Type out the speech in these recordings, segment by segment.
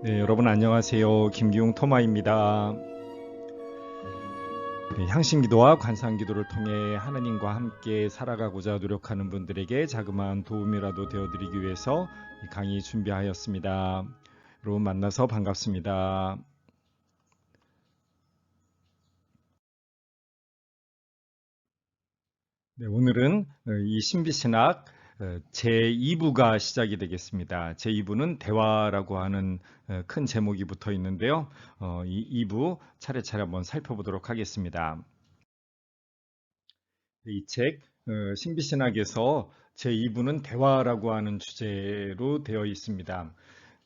네, 여러분 안녕하세요. 김기용 토마입니다. 네, 향신기도와 관상 기도를 통해 하나님과 함께 살아가고자 노력하는 분들에게 자그마한 도움이라도 되어 드리기 위해서 이 강의 준비하였습니다. 여러분 만나서 반갑습니다. 네, 오늘은 어, 이 신비신학 어, 제2부가 시작이 되겠습니다. 제2부는 대화라고 하는 어, 큰 제목이 붙어 있는데요. 이 2부 차례차례 한번 살펴보도록 하겠습니다. 이 책 신비신학에서 제2부는 대화라고 하는 주제로 되어 있습니다.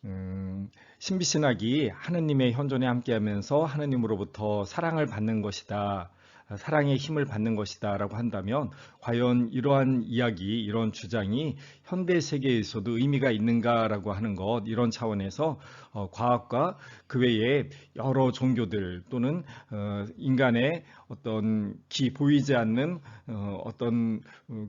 음, 신비신학이 하느님의 현존에 함께하면서 하느님으로부터 사랑을 받는 것이다. 사랑의 힘을 받는 것이다 라고 한다면 과연 이러한 이야기, 이런 주장이 현대 세계에서도 의미가 있는가라고 하는 것 이런 차원에서 어, 과학과 그 외에 여러 종교들 또는 어, 인간의 어떤 기 보이지 않는 어, 어떤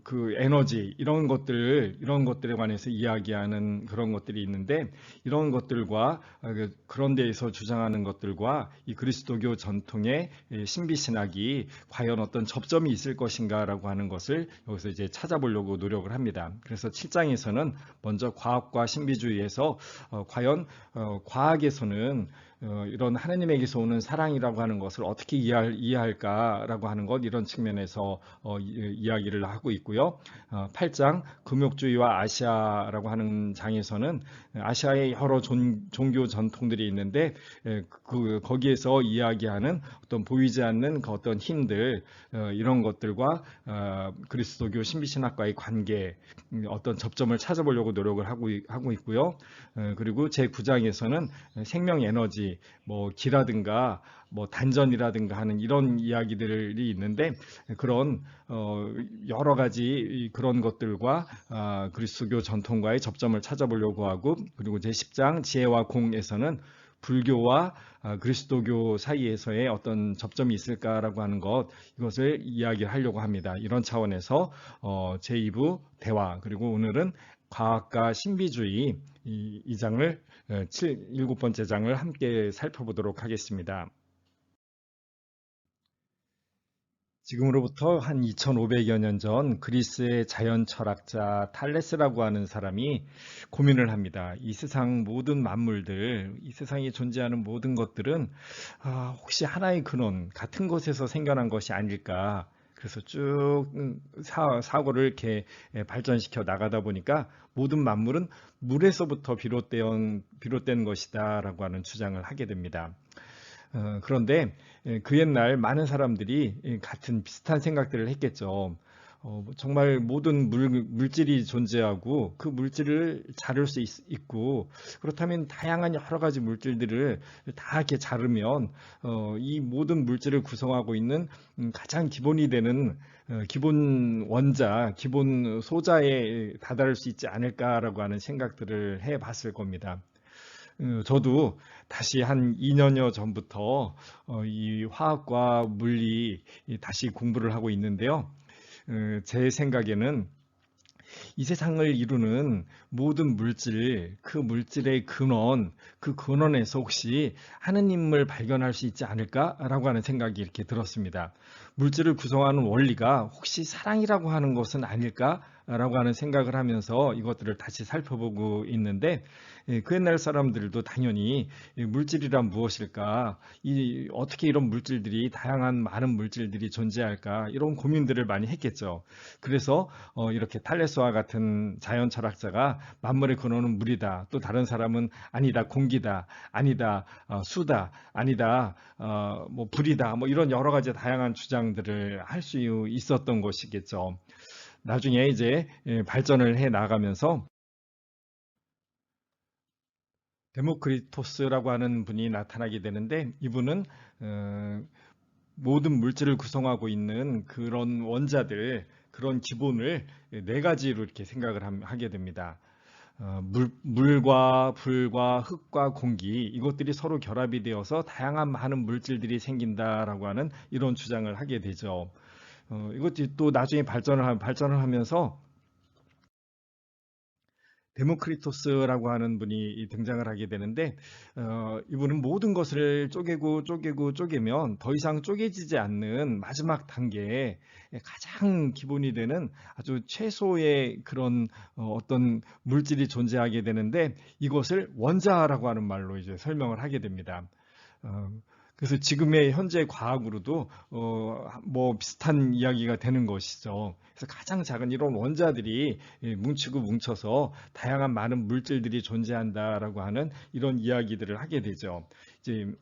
그 에너지 이런 것들 이런 것들에 관해서 이야기하는 그런 것들이 있는데 이런 것들과 그, 그런 데에서 주장하는 것들과 이 그리스도교 전통의 신비 신학이 과연 어떤 접점이 있을 것인가라고 하는 것을 여기서 이제 찾아보려고 노력을 합니다. 그래서 7장에서는 먼저 과학과 신비주의에서 어, 과연 어, 과학에서는 어, 이런 하나님에게서 오는 사랑이라고 하는 것을 어떻게 이해할, 이해할 까라고 하는 것 이런 측면에서 어, 이, 야기를 하고 있고요. 어, 8장 금욕주의와 아시아라고 하는 장에서는 아시아의 여러 존, 종교 전통들이 있는데 에, 그 거기에서 이야기하는 어떤 보이지 않는 그 어떤 힘들 어, 이런 것들과 어, 그리스도교 신비신학과의 관계 음, 어떤 접점을 찾아보려고 노력을 하고, 하고 있고요. 어, 그리고 제 9장에서는 생명 에너지 뭐 기라든가 뭐 단전이라든가 하는 이런 이야기들이 있는데 그런 어 여러 가지 그런 것들과 아 그리스도교 전통과의 접점을 찾아보려고 하고 그리고 제 10장 지혜와 공에서는 불교와 아, 그리스도교 사이에서의 어떤 접점이 있을까라고 하는 것 이것을 이야기하려고 합니다. 이런 차원에서 어 제2부 대화 그리고 오늘은 과학과 신비주의 이, 이 장을 7, 일곱 번째 장을 함께 살펴보도록 하겠습니다. 지금으로부터 한 2500여 년 전 그리스의 자연 철학자 탈레스라고 하는 사람이 고민을 합니다. 이 세상 모든 만물들, 이 세상에 존재하는 모든 것들은 아, 혹시 하나의 근원, 같은 곳에서 생겨난 것이 아닐까 그래서 쭉 음, 사, 고를 이렇게 예, 발전시켜 나가다 보니까 모든 만물은 물에서부터 비롯된, 비롯된 것이다 라고 하는 주장을 하게 됩니다. 어, 그런데 예, 그 옛날 많은 사람들이 같은 비슷한 생각들을 했겠죠. 어, 뭐 정말 모든 물, 물질이 존재하고 그 물질을 자를 수 있, 고 그렇다면 다양한 여러 가지 물질들을 다 이렇게 자르면 어, 이 모든 물질을 구성하고 있는 음, 가장 기본이 되는 어, 기본 원자, 기본 소자에 다다를 수 있지 않을까라고 하는 생각들을 해봤을 겁니다. 어, 저도 다시 한 2년여 전부터 어, 이 화학과 물리 다시 공부를 하고 있는데요. 어, 제 생각에는 이 세상을 이루는 모든 물질, 그 물질의 근원, 그 근원에서 혹시 하느님을 발견할 수 있지 않을까라고 하는 생각이 이렇게 들었습니다. 물질을 구성하는 원리가 혹시 사랑이라고 하는 것은 아닐까 라고 하는 생각을 하면서 이것들을 다시 살펴보고 있는데 예, 그 옛날 사람들도 당연히 물질이란 무엇일까, 이 어떻게 이런 물질들이 다양한 많은 물질들이 존재할까 이런 고민들을 많이 했겠죠. 그래서 어, 이렇게 탈레스와 같은 자연 철학자가 만물의 근원은 물이다. 또 다른 사람은 아니다 공기다, 아니다 어, 수다, 아니다 어, 뭐 불이다, 뭐 이런 여러 가지 다양한 주장들을 할 수 있었던 것이겠죠. 나중에 이제 예, 발전을 해 나가면서 데모크리토스라고 하는 분이 나타나게 되는데 이분은 어, 모든 물질을 구성하고 있는 그런 원자들 그런 기본을 네 가지로 이렇게 생각을 하게 됩니다. 어, 물, 물과 불과 흙과 공기 이것들이 서로 결합이 되어서 다양한 많은 물질들이 생긴다라고 하는 이런 주장을 하게 되죠. 어, 이것이 또 나중에 발전을 발전을 하면서 데모크리토스라고 하는 분이 등장을 하게 되는데 어, 이분은 모든 것을 쪼개고 쪼개고 쪼개면 더 이상 쪼개지지 않는 마지막 단계에 가장 기본이 되는 아주 최소의 그런 어, 떤 물질이 존재하게 되는데 이것을 원자라고 하는 말로 이제 설명을 하게 됩니다. 어, 그래서 지금의 현재 과학으로도 어, 뭐 비슷한 이야기가 되는 것이죠. 그래서 가장 작은 이런 원자들이 뭉치고 뭉쳐서 다양한 많은 물질들이 존재한다라고 하는 이런 이야기들을 하게 되죠. 이제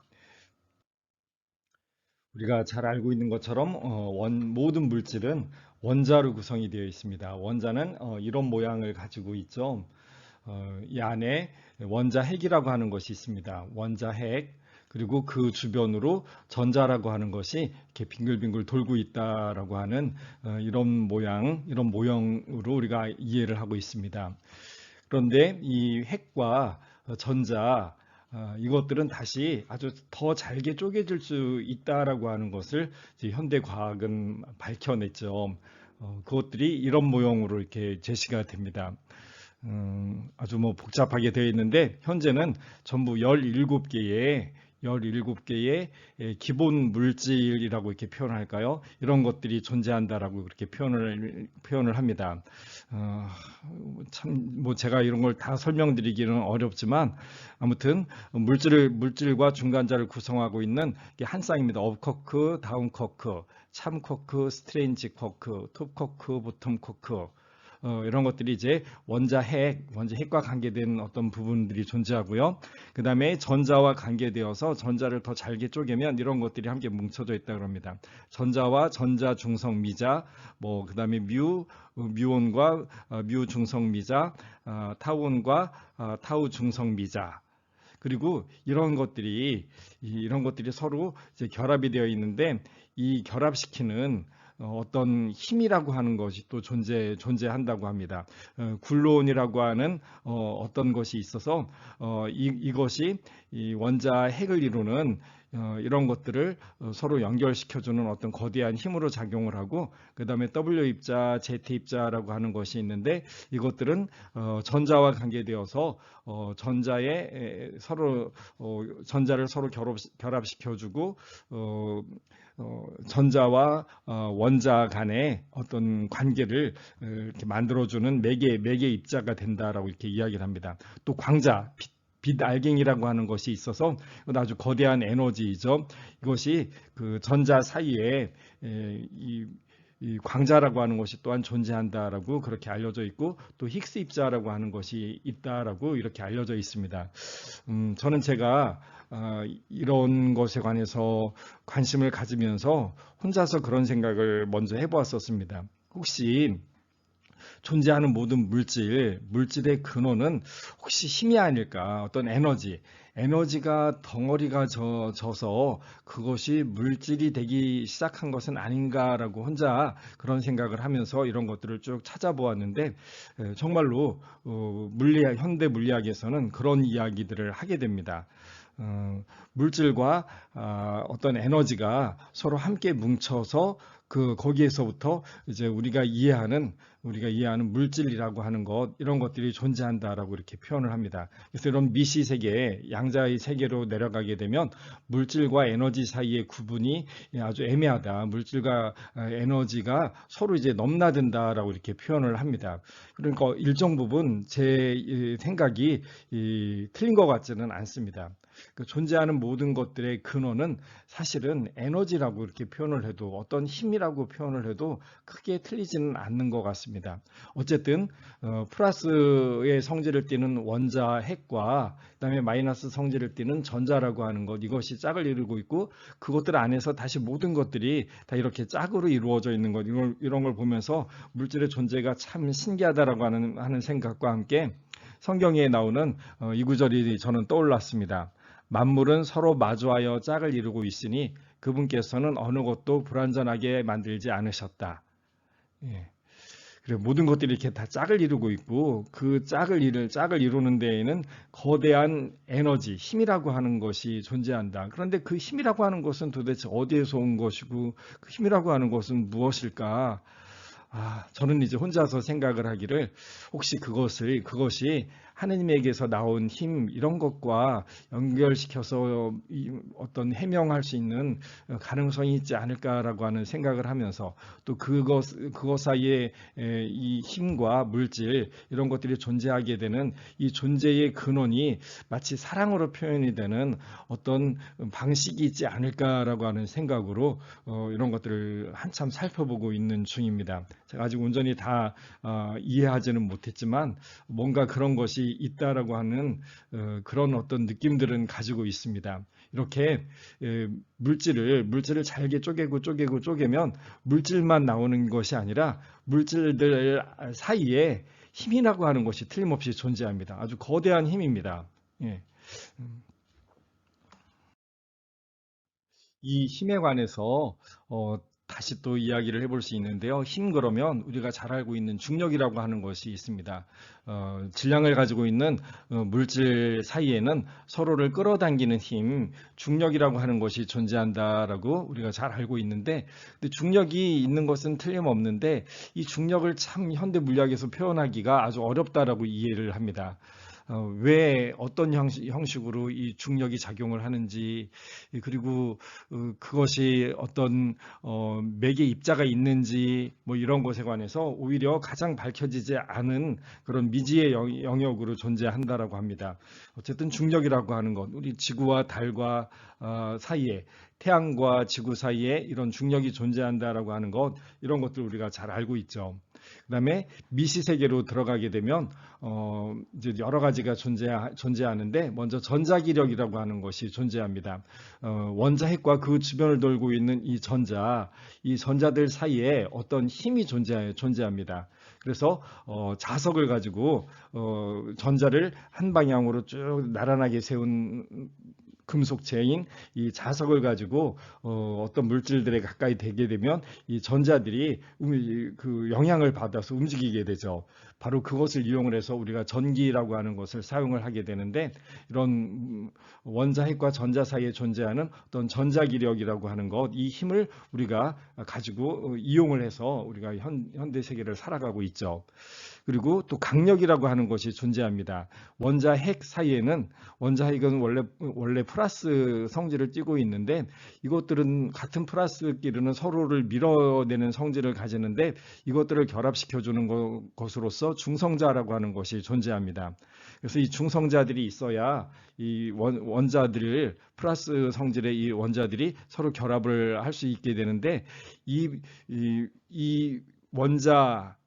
우리가 잘 알고 있는 것처럼 어, 원, 모든 물질은 원자로 구성이 되어 있습니다. 원자는 어, 이런 모양을 가지고 있죠. 어, 이 안에 원자 핵이라고 하는 것이 있습니다. 원자 핵, 그리고 그 주변으로 전자라고 하는 것이 이렇게 빙글빙글 돌고 있다라고 하는 어, 이런 모양, 이런 모형으로 우리가 이해를 하고 있습니다. 그런데 이 핵과 전자 어, 이것들은 다시 아주 더 잘게 쪼개질 수 있다라고 하는 것을 현대 과학은 밝혀냈죠. 어, 그것들이 이런 모형으로 이렇게 제시가 됩니다. 음, 아주 뭐 복잡하게 되어 있는데 현재는 전부 17개의 17개의 기본 물질이라고 이렇게 표현할까요? 이런 것들이 존재한다라고 그렇게 표현을 표현을 합니다. 어, 참뭐 제가 이런 걸 다 설명드리기는 어렵지만 아무튼 물질을 물질과 중간자를 구성하고 있는 한 쌍입니다. 업커크, 다운커크, 참커크, 스트레인지 커크, 톱커크, 보텀 커크 어, 이런 것들이 이제 원자 핵, 원자 핵과 관계된 어떤 부분들이 존재하고요. 그 다음에 전자와 관계되어서 전자를 더 잘게 쪼개면 이런 것들이 함께 뭉쳐져 있다 그럽니다. 전자와 전자 중성 미자, 뭐 그 다음에 뮤, 뮤온과 어, 뮤 중성 미자, 어, 타운과 어, 타우 중성 미자. 그리고 이런 것들이 이런 것들이 서로 결합이 되어 있는데 이 결합시키는 어, 어떤 힘이라고 하는 것이 또 존재 존재한다고 합니다. 어, 굴론이라고 하는 어, 떤 것이 있어서 이, 이것이 이 원자 핵을 이루는 이런 것들을 서로 연결시켜주는 어떤 거대한 힘으로 작용을 하고 그 다음에 W 입자, Z 입자라고 하는 것이 있는데 이것들은 전자와 관계되어서 전자에 서로 전자를 서로 결합, 결합시켜주고 어, 전자와 어, 원자 간의 어떤 관계를 어, 이렇게 만들어주는 매개 매개 입자가 된다라고 이렇게 이야기를 합니다. 또 광자 빛, 빛 알갱이라고 하는 것이 있어서 아주 거대한 에너지이죠. 이것이 그 전자 사이에 에, 이, 이 광자라고 하는 것이 또한 존재한다라고 그렇게 알려져 있고 또 힉스 입자라고 하는 것이 있다라고 이렇게 알려져 있습니다. 음, 저는 제가 아, 이런 것에 관해서 관심을 가지면서 혼자서 그런 생각을 먼저 해보았었습니다. 혹시 존재하는 모든 물질, 물질의 근원은 혹시 힘이 아닐까? 어떤 에너지, 에너지가 덩어리가 져, 져서 그것이 물질이 되기 시작한 것은 아닌가라고 혼자 그런 생각을 하면서 이런 것들을 쭉 찾아보았는데 정말로 어, 물리학, 현대 물리학에서는 그런 이야기들을 하게 됩니다. 어, 물질과 아, 어떤 에너지가 서로 함께 뭉쳐서 그 거기에서부터 이제 우리가 이해하는 우리가 이해하는 물질이라고 하는 것 이런 것들이 존재한다라고 이렇게 표현을 합니다. 그래서 이런 미시 세계, 양자의 세계로 내려가게 되면 물질과 에너지 사이의 구분이 아주 애매하다. 물질과 아, 에너지가 서로 이제 넘나든다라고 이렇게 표현을 합니다. 그러니까 일정 부분 제 생각이 틀린 것 같지는 않습니다. 그 존재하는 모든 것들의 근원은 사실은 에너지라고 이렇게 표현을 해도 어떤 힘이라고 표현을 해도 크게 틀리지는 않는 것 같습니다. 어쨌든 어, 플러스의 성질을 띠는 원자 핵과 그다음에 마이너스 성질을 띠는 전자라고 하는 것 이것이 짝을 이루고 있고 그것들 안에서 다시 모든 것들이 다 이렇게 짝으로 이루어져 있는 것 이런, 이런 걸 보면서 물질의 존재가 참 신기하다라고 하는, 하는 생각과 함께 성경에 나오는 어, 이 구절이 저는 떠올랐습니다. 만물은 서로 마주하여 짝을 이루고 있으니 그분께서는 어느 것도 불완전하게 만들지 않으셨다. 예. 그래 모든 것들이 이렇게 다 짝을 이루고 있고 그 짝을 이룰 짝을 이루는 데에는 거대한 에너지, 힘이라고 하는 것이 존재한다. 그런데 그 힘이라고 하는 것은 도대체 어디에서 온 것이고 그 힘이라고 하는 것은 무엇일까? 아, 저는 이제 혼자서 생각을 하기를 혹시 그것을 그것이 하느님에게서 나온 힘 이런 것과 연결시켜서 이 어떤 해명할 수 있는 가능성이 있지 않을까라고 하는 생각을 하면서 또 그것 그것 사이에 에, 이 힘과 물질 이런 것들이 존재하게 되는 이 존재의 근원이 마치 사랑으로 표현이 되는 어떤 방식이 있지 않을까라고 하는 생각으로 어, 이런 것들을 한참 살펴보고 있는 중입니다. 제가 아직 온전히 다 어, 이해하지는 못했지만 뭔가 그런 것이 있다라고 하는 어, 그런 어떤 느낌들은 가지고 있습니다. 이렇게 에, 물질을 물질을 잘게 쪼개고 쪼개고 쪼개면 물질만 나오는 것이 아니라 물질들 사이에 힘이라고 하는 것이 틀림없이 존재합니다. 아주 거대한 힘입니다. 예. 음. 이 힘에 관해서 어, 다시 또 이야기를 해볼 수 있는데요. 힘 그러면 우리가 잘 알고 있는 중력이라고 하는 것이 있습니다. 어, 질량을 가지고 있는 어, 물질 사이에는 서로를 끌어당기는 힘, 중력이라고 하는 것이 존재한다라고 우리가 잘 알고 있는데 중력이 있는 것은 틀림없는데 이 중력을 참 현대 물리학에서 표현하기가 아주 어렵다라고 이해를 합니다. 어, 왜 어떤 형식, 형식 으로 이 중력이 작용을 하는지 그리고 어, 그것이 어떤 어, 매개 입자가 있는지 뭐 이런 것에 관해서 오히려 가장 밝혀지지 않은 그런 미지의 영역으로 존재한다라고 합니다. 어쨌든 중력이라고 하는 것, 우리 지구와 달과 사이에 태양과 지구 사이에 이런 중력이 존재한다라고 하는 것 이런 것들 우리가 잘 알고 있죠. 그다음에 미시 세계로 들어가게 되면 어, 이제 여러 가지가 존재 존재하는데 먼저 전자기력이라고 하는 것이 존재합니다. 어, 원자 핵과 그 주변을 돌고 있는 이 전자, 이 전자들 사이에 어떤 힘이 존재 존재합니다. 그래서 어, 자석을 가지고 어, 전자를 한 방향으로 쭉 나란하게 세운 금속체인 이 자석을 가지고 어, 떤 물질들에 가까이 되게 되면 이 전자들이 그 영향을 받아서 움직이게 되죠. 바로 그것을 이용을 해서 우리가 전기라고 하는 것을 사용을 하게 되는데 이런 원자 핵과 전자 사이에 존재하는 어떤 전자기력이라고 하는 것, 이 힘을 우리가 가지고 이용을 해서 우리가 현, 현대 세계를 살아가고 있죠. 그리고 또 강력이라고 하는 것이 존재합니다. 원자 핵 사이에는 원자 핵은 원래 원래 플러스 성질을 띠고 있는데 이것들은 같은 플러스끼리는 서로를 밀어내는 성질을 가지는데 이것들을 결합시켜 주는 것으로서 중성자라고 하는 것이 존재합니다. 그래서 이 중성자들이 있어야 이 원, 원자들을 플러스 성질의 이 원자들이 서로 결합을 할 수 있게 되는데 이, 이, 이 원자 핵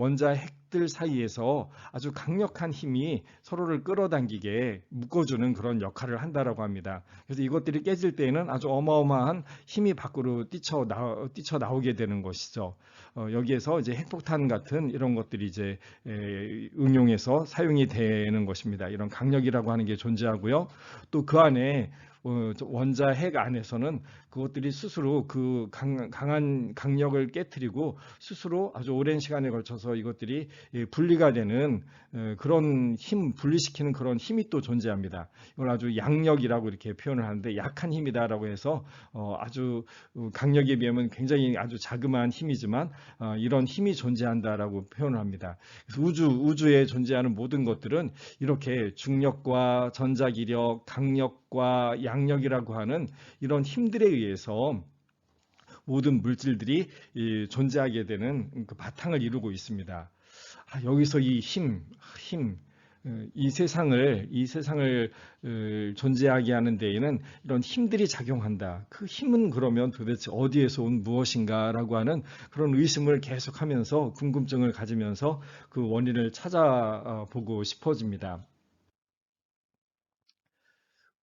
원자 핵들 사이에서 아주 강력한 힘이 서로를 끌어당기게 묶어주는 그런 역할을 한다라고 합니다. 그래서 이것들이 깨질 때에는 아주 어마어마한 힘이 밖으로 뛰쳐, 나, 뛰쳐 나오게 되는 것이죠. 어, 여기에서 이제 핵폭탄 같은 이런 것들이 이제 에, 응용해서 사용이 되는 것입니다. 이런 강력이라고 하는 게 존재하고요. 또 그 안에 어, 원자 핵 안에서는 그것들이 스스로 그 강, 한 강력을 깨뜨리고 스스로 아주 오랜 시간에 걸쳐서 이것들이 예, 분리가 되는 어, 그런 힘 분리시키는 그런 힘이 또 존재합니다. 이걸 아주 양력이라고 이렇게 표현을 하는데 약한 힘이다라고 해서 어, 아주 강력에 비하면 굉장히 아주 자그마한 힘이지만 이런 힘이 존재한다라고 표현을 합니다. 우주 우주에 존재하는 모든 것들은 이렇게 중력과 전자기력, 강력과 양력이라고 하는 이런 힘들에 의해서 모든 물질들이 존재하게 되는 그 바탕을 이루고 있습니다. 아, 여기서 이 힘, 힘, 어, 이 세상을 이 세상을 어, 존재하게 하는 데에는 이런 힘들이 작용한다. 그 힘은 그러면 도대체 어디에서 온 무엇인가라고 하는 그런 의심을 계속하면서 궁금증을 가지면서 그 원인을 찾아보고 싶어집니다.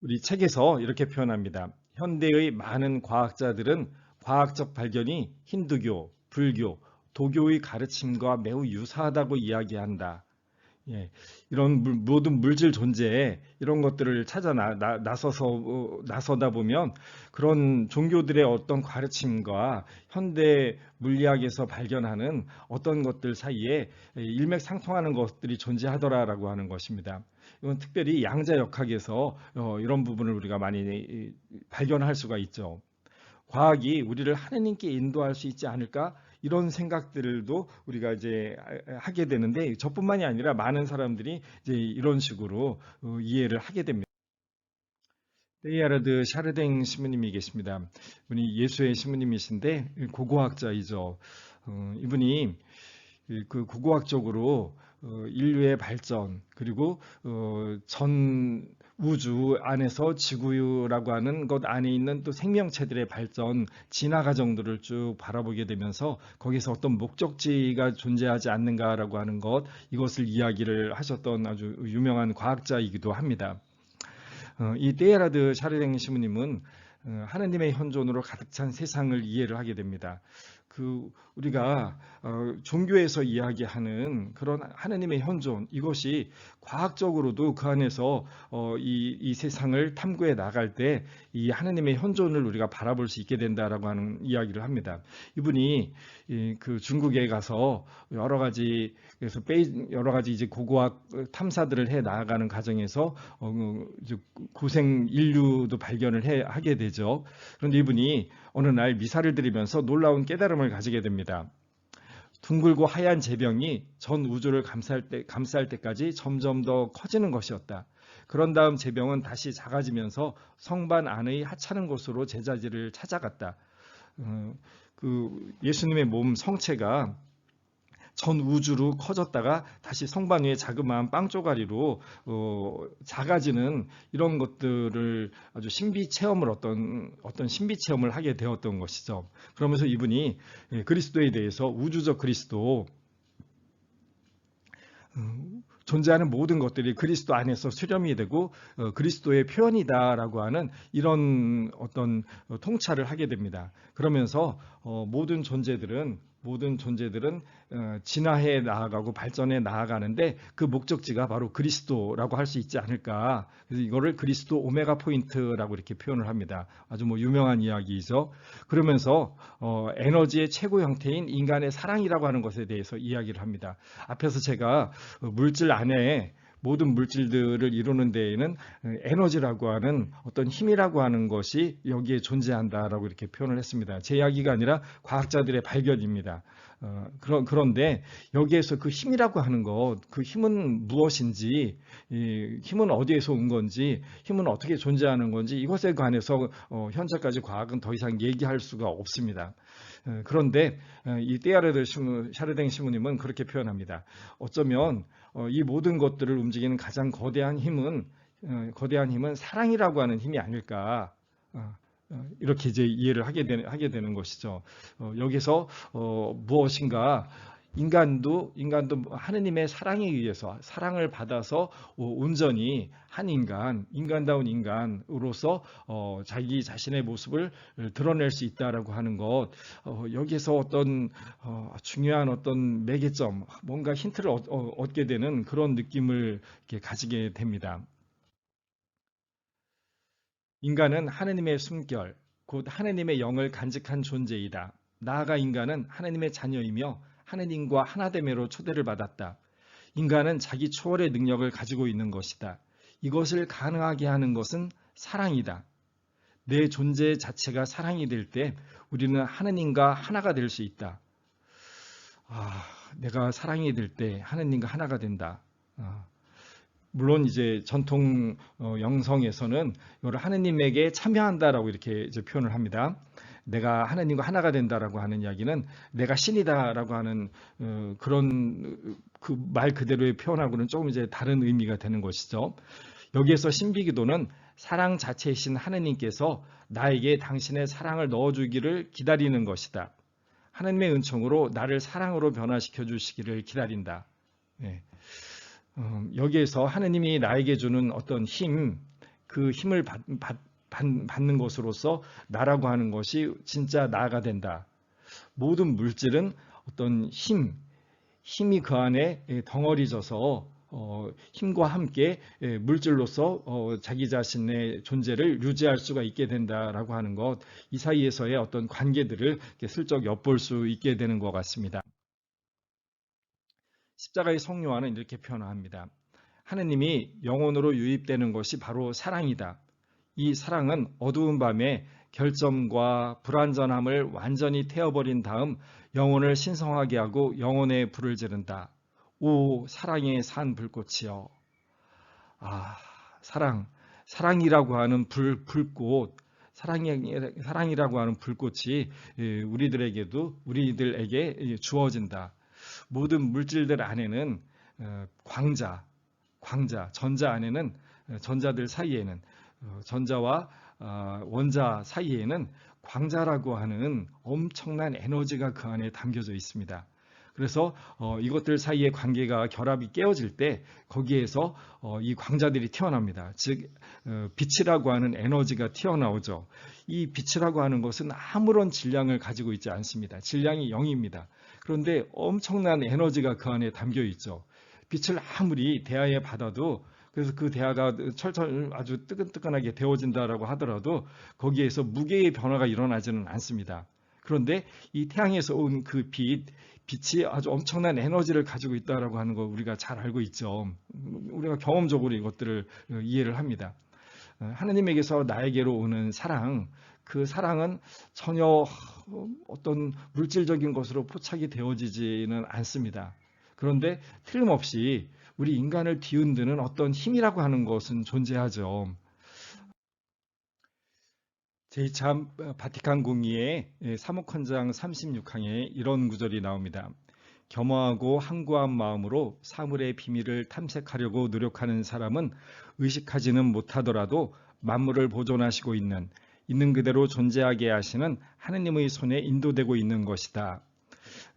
우리 책에서 이렇게 표현합니다. 현대의 많은 과학자들은 과학적 발견이 힌두교, 불교, 도교의 가르침과 매우 유사하다고 이야기한다. 예, 이런 물, 모든 물질 존재에 이런 것들을 찾아 나, 나 서서 어, 나서다 보면 그런 종교들의 어떤 가르침과 현대 물리학에서 발견하는 어떤 것들 사이에 일맥상통하는 것들이 존재하더라라고 하는 것입니다. 이건 특별히 양자 역학에서 어, 이런 부분을 우리가 많이 발견할 수가 있죠. 과학이 우리를 하느님께 인도할 수 있지 않을까 이런 생각들도 우리가 이제 하게 되는데 저뿐만이 아니라 많은 사람들이 이제 이런 식으로 어, 이해를 하게 됩니다. 데이아르드 샤르댕 신부님이 계십니다. 이분이 예수의 신부님이신데 고고학자이죠. 어, 이분이 그 고고학적으로 어, 인류의 발전 그리고 어, 전 우주 안에서 지구라고 하는 것 안에 있는 또 생명체들의 발전, 진화 과정들을 쭉 바라보게 되면서 거기서 어떤 목적지가 존재하지 않는가라고 하는 것 이것을 이야기를 하셨던 아주 유명한 과학자이기도 합니다. 어, 이 데에라드 샤르댕 시무님은 하느님의 현존으로 가득 찬 세상을 이해를 하게 됩니다. 그 우리가 어, 종교에서 이야기하는 그런 하느님의 현존 이것이 과학적으로도 그 안에서 어, 이, 이 세상을 탐구해 나갈 때 이 하느님의 현존을 우리가 바라볼 수 있게 된다라고 하는 이야기를 합니다. 이분이 이, 그 중국에 가서 여러 가지 그래서 여러 가지 이제 고고학 탐사들을 해 나가는 과정에서 어, 고생 인류도 발견을 해 하게 되죠. 그런데 이분이 어느 날 미사를 드리면서 놀라운 깨달음을 가지게 됩니다. 둥글고 하얀 재병이 전 우주를 감쌀, 때, 감쌀 때까지 점점 더 커지는 것이었다. 그런 다음 재병은 다시 작아지면서 성반 안의 하찮은 곳으로 제자지를 찾아갔다. 어, 그 예수님의 몸 성체가 전 우주로 커졌다가 다시 성반 위에 자그마한 빵 조가리로 어, 작아지는 이런 것들을 아주 신비 체험을 어떤 어떤 신비 체험을 하게 되었던 것이죠. 그러면서 이분이 예, 그리스도에 대해서 우주적 그리스도 음, 존재하는 모든 것들이 그리스도 안에서 수렴이 되고 어, 그리스도의 표현이다라고 하는 이런 어떤 통찰을 하게 됩니다. 그러면서 어, 모든 존재들은 모든 존재들은 어, 진화해 나아가고 발전해 나아가는데 그 목적지가 바로 그리스도라고 할 수 있지 않을까. 그래서 이거를 그리스도 오메가 포인트라고 이렇게 표현을 합니다. 아주 뭐 유명한 이야기이죠. 그러면서 어, 에너지의 최고 형태인 인간의 사랑이라고 하는 것에 대해서 이야기를 합니다. 앞에서 제가 물질 안에 모든 물질들을 이루는 데에는 에너지라고 하는 어떤 힘이라고 하는 것이 여기에 존재한다라고 이렇게 표현을 했습니다. 제 이야기가 아니라 과학자들의 발견입니다. 어, 그런, 그런데 여기에서 그 힘이라고 하는 것, 그 힘은 무엇인지, 이 힘은 어디에서 온 건지, 힘은 어떻게 존재하는 건지 이것에 관해서 어, 현재까지 과학은 더 이상 얘기할 수가 없습니다. 어, 그런데 어, 이 떼아르드 샤르댕 시무님은 그렇게 표현합니다. 어쩌면 어, 이 모든 것들을 움직이는 가장 거대한 힘은 거대한 힘은 사랑이라고 하는 힘이 아닐까. 이렇게 이제 이해를 하게 되는, 하게 되는 것이죠. 여기서 무엇인가 인간도 인간도 하느님의 사랑에 의해서 사랑을 받아서 온전히 한 인간, 인간다운 인간으로서 어, 자기 자신의 모습을 드러낼 수 있다라고 하는 것 어, 여기에서 어떤 어, 중요한 어떤 매개점, 뭔가 힌트를 얻, 어, 얻게 되는 그런 느낌을 가지게 됩니다. 인간은 하느님의 숨결, 곧 하느님의 영을 간직한 존재이다. 나아가 인간은 하느님의 자녀이며 하느님과 하나됨으로 초대를 받았다. 인간은 자기 초월의 능력을 가지고 있는 것이다. 이것을 가능하게 하는 것은 사랑이다. 내 존재 자체가 사랑이 될 때 우리는 하느님과 하나가 될 수 있다. 아, 내가 사랑이 될 때 하느님과 하나가 된다. 아, 물론 이제 전통 어, 영성에서는 이걸 하느님에게 참여한다라고 이렇게 표현을 합니다. 내가 하나님과 하나가 된다라고 하는 이야기는 내가 신이다라고 하는 어, 그런 그 말 그대로의 표현하고는 조금 이제 다른 의미가 되는 것이죠. 여기에서 신비기도는 사랑 자체이신 하느님께서 나에게 당신의 사랑을 넣어주기를 기다리는 것이다. 하나님의 은총으로 나를 사랑으로 변화시켜 주시기를 기다린다. 네. 음, 여기에서 하느님이 나에게 주는 어떤 힘, 그 힘을 받, 받, 받는 것으로서 나라고 하는 것이 진짜 나가 된다. 모든 물질은 어떤 힘, 힘이 그 안에 덩어리져서 어, 힘과 함께 물질로서 어, 자기 자신의 존재를 유지할 수가 있게 된다라고 하는 것, 이 사이에서의 어떤 관계들을 슬쩍 엿볼 수 있게 되는 것 같습니다. 십자가의 성요한은 이렇게 표현합니다. 하느님이 영혼으로 유입되는 것이 바로 사랑이다. 이 사랑은 어두운 밤에 결점과 불완전함을 완전히 태워버린 다음 영혼을 신성하게 하고 영혼의 불을 지른다. 오 사랑의 산 불꽃이여. 아 사랑 사랑이라고 하는 불 불꽃 사랑이 사랑이라고 하는 불꽃이 예, 우리들에게도 우리들에게 주어진다. 모든 물질들 안에는 어, 광자 광자 전자 안에는 어, 전자들 사이에는 어, 전자와 아, 원자 사이에는 광자라고 하는 엄청난 에너지가 그 안에 담겨져 있습니다. 그래서 어, 이것들 사이의 관계가 결합이 깨어질 때 거기에서 어, 이 광자들이 튀어납니다. 즉 어, 빛이라고 하는 에너지가 튀어나오죠. 이 빛이라고 하는 것은 아무런 질량을 가지고 있지 않습니다. 질량이 0입니다. 그런데 엄청난 에너지가 그 안에 담겨 있죠. 빛을 아무리 대하에 받아도 그래서 그 대하가 철철 아주 뜨끈뜨끈하게 데워진다라고 하더라도 거기에서 무게의 변화가 일어나지는 않습니다. 그런데 이 태양에서 온 그 빛, 빛이 아주 엄청난 에너지를 가지고 있다라고 하는 거 우리가 잘 알고 있죠. 우리가 경험적으로 이것들을 이해를 합니다. 하느님에게서 나에게로 오는 사랑, 그 사랑은 전혀 어떤 물질적인 것으로 포착이 되어지지는 않습니다. 그런데 틀림없이 우리 인간을 뒤흔드는 어떤 힘이라고 하는 것은 존재하죠. 제2차 바티칸 공의의 사목헌장 36항에 이런 구절이 나옵니다. 겸허하고 항구한 마음으로 사물의 비밀을 탐색하려고 노력하는 사람은 의식하지는 못하더라도 만물을 보존하시고 있는 있는 그대로 존재하게 하시는 하느님의 손에 인도되고 있는 것이다.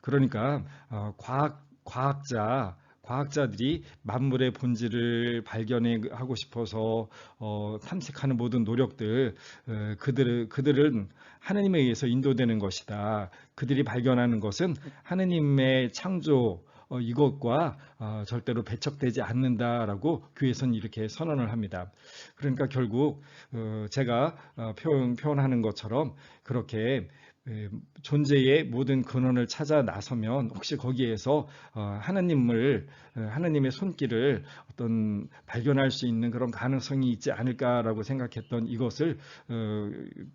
그러니까 어, 과학 과학자 과학자들이 만물의 본질을 발견하고 싶어서 어, 탐색하는 모든 노력들 어, 그들 그들은 하느님에 의해서 인도되는 것이다. 그들이 발견하는 것은 하느님의 창조 어, 이것과 어, 절대로 배척되지 않는다라고 교회에서는 이렇게 선언을 합니다. 그러니까 결국 어, 제가 어, 표현, 표현하는 것처럼 그렇게 예, 존재의 모든 근원을 찾아 나서면 혹시 거기에서 어, 하나님을 어, 하나님의 손길을 어떤 발견할 수 있는 그런 가능성이 있지 않을까라고 생각했던 이것을 어,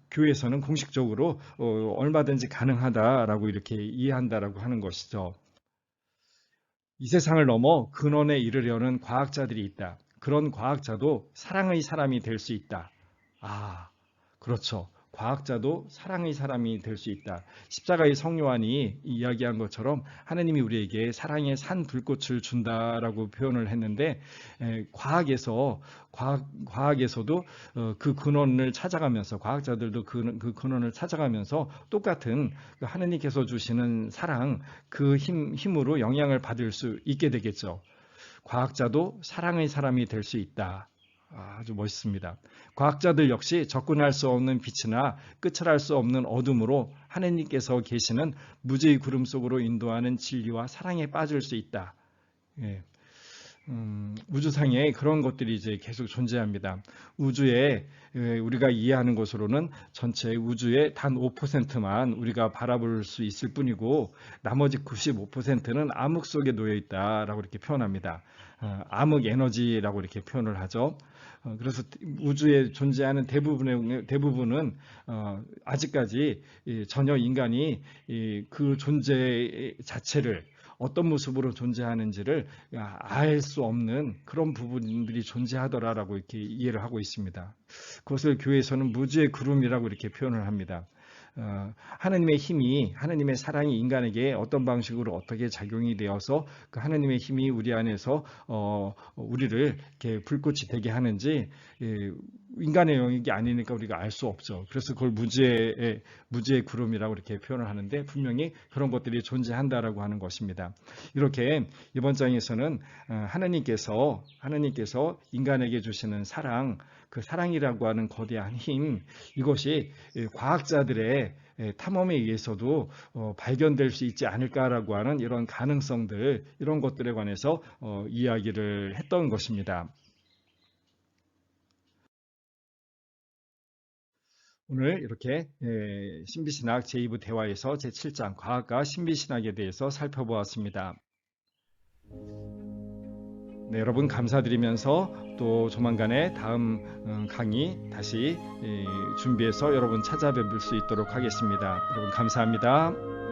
교회에서는 공식적으로 얼마든지 가능하다라고 이렇게 이해한다라고 하는 것이죠. 이 세상을 넘어 근원에 이르려는 과학자들이 있다. 그런 과학자도 사랑의 사람이 될 수 있다. 아, 그렇죠. 과학자도 사랑의 사람이 될 수 있다. 십자가의 성요한이 이야기한 것처럼 하나님이 우리에게 사랑의 산 불꽃을 준다라고 표현을 했는데 에, 과학에서 과학, 과학에서도 어, 그 근원을 찾아가면서 과학자들도 그, 그 근원을 찾아가면서 똑같은 그 하나님께서 주시는 사랑 그 힘, 힘으로 영향을 받을 수 있게 되겠죠. 과학자도 사랑의 사람이 될 수 있다. 아주 멋있습니다. 과학자들 역시 접근할 수 없는 빛이나 끝을 할수 없는 어둠으로 하느님께서 계시는 무지의 구름 속으로 인도하는 진리와 사랑에 빠질 수 있다. 예. 음, 우주상에 그런 것들이 이제 계속 존재합니다. 우주에 예, 우리가 이해하는 것으로는 전체 우주의 단 5%만 우리가 바라볼 수 있을 뿐이고 나머지 95%는 암흑 속에 놓여 있다라고 이렇게 표현합니다. 어, 암흑 에너지라고 이렇게 표현을 하죠. 어, 그래서 우주에 존재하는 대부분의 대부분은 어, 아직까지 전혀 인간이 그 존재 자체를 어떤 모습으로 존재하는지를 알 수 없는 그런 부분들이 존재하더라라고 이렇게 이해를 하고 있습니다. 그것을 교회에서는 무지의 구름이라고 이렇게 표현을 합니다. 어, 하나님의 힘이 하나님의 사랑이 인간에게 어떤 방식으로 어떻게 작용이 되어서 그 하나님의 힘이 우리 안에서 어, 우리를 이렇게 불꽃이 되게 하는지 예, 인간의 영역이 아니니까 우리가 알 수 없죠. 그래서 그걸 무지의 무지의 구름이라고 이렇게 표현을 하는데 분명히 그런 것들이 존재한다라고 하는 것입니다. 이렇게 이번 장에서는 어, 하나님께서 하나님께서 인간에게 주시는 사랑 그 사랑이라고 하는 거대한 힘 이것이 과학자들의 탐험에 의해서도 어, 발견될 수 있지 않을까라고 하는 이런 가능성들 이런 것들에 관해서 어, 이야기를 했던 것입니다. 오늘 이렇게 신비신학 제2부 대화에서 제7장 과학과 신비신학에 대해서 살펴보았습니다. 네, 여러분 감사드리면서 또 조만간에 다음 어, 강의 다시 준비해서 여러분 찾아뵐 수 있도록 하겠습니다. 여러분 감사합니다.